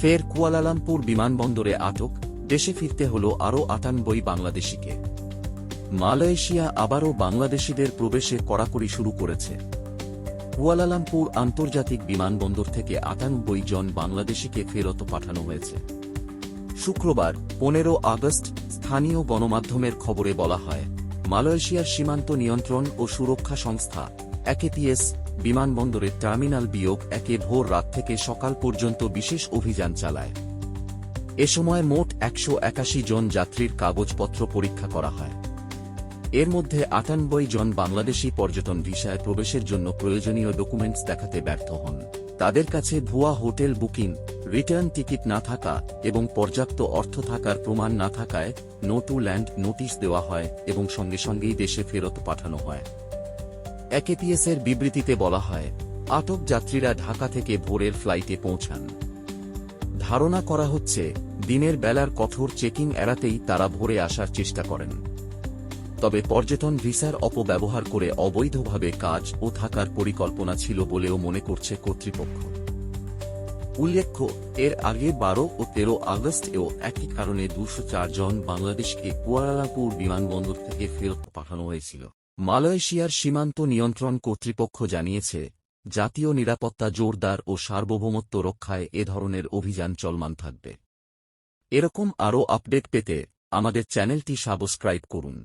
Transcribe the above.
ফের কুয়ালালামপুর বিমানবন্দরে আটক, দেশে ফিরতে হল আরও আটানব্বই বাংলাদেশিকে। মালয়েশিয়া আবারও বাংলাদেশিদের প্রবেশে কড়াকড়ি শুরু করেছে। কুয়ালালামপুর আন্তর্জাতিক বিমানবন্দর থেকে আটানব্বই জন বাংলাদেশিকে ফেরত পাঠানো হয়েছে। শুক্রবার, পনেরো আগস্ট, স্থানীয় গণমাধ্যমের খবরে বলা হয়, মালয়েশিয়ার সীমান্ত নিয়ন্ত্রণ ও সুরক্ষা সংস্থা একেপিএস বিমানবন্দরের টার্মিনাল বিয়োগ একে ভোর রাত থেকে সকাল পর্যন্ত বিশেষ অভিযান চালায়। এ সময় মোট একশো একাশি জন যাত্রীর কাগজপত্র পরীক্ষা করা হয়। এর মধ্যে আটানব্বই জন বাংলাদেশি পর্যটন ভিসায় প্রবেশের জন্য প্রয়োজনীয় ডকুমেন্টস দেখাতে ব্যর্থ হন। তাদের কাছে ভুয়া হোটেল বুকিং, রিটার্ন টিকিট না থাকা এবং পর্যাপ্ত অর্থ থাকার প্রমাণ না থাকায় নো টু ল্যান্ড নোটিশ দেওয়া হয় এবং সঙ্গে সঙ্গেই দেশে ফেরত পাঠানো হয়। একেপিএস এর বিবৃতিতে বলা হয় আটক যাত্রীরা ঢাকা থেকে ভোরের ফ্লাইটে পৌঁছান। ধারণা করা হচ্ছে, দিনের বেলার কঠোর চেকিং এড়াতেই তারা ভোরে আসার চেষ্টা করেন। তবে পর্যটন ভিসার অপব্যবহার করে অবৈধভাবে কাজ ও থাকার পরিকল্পনা ছিল বলেও মনে করছে কর্তৃপক্ষ। উল্লেখ্য, এর আগে বারো ও তেরো আগস্টেও একই কারণে দুশো জন বাংলাদেশকে কুয়ালালামপুর বিমানবন্দর থেকে ফেরত পাঠানো হয়েছিল। মালয়েশিয়ার সীমান্ত নিয়ন্ত্রণ কর্তৃপক্ষ জানিয়েছে, জাতীয় নিরাপত্তা জোরদার ও সার্বভৌমত্ব রক্ষায় এ ধরনের অভিযান চলমান থাকবে। এরকম আরও আপডেট পেতে আমাদের চ্যানেলটি সাবস্ক্রাইব করুন।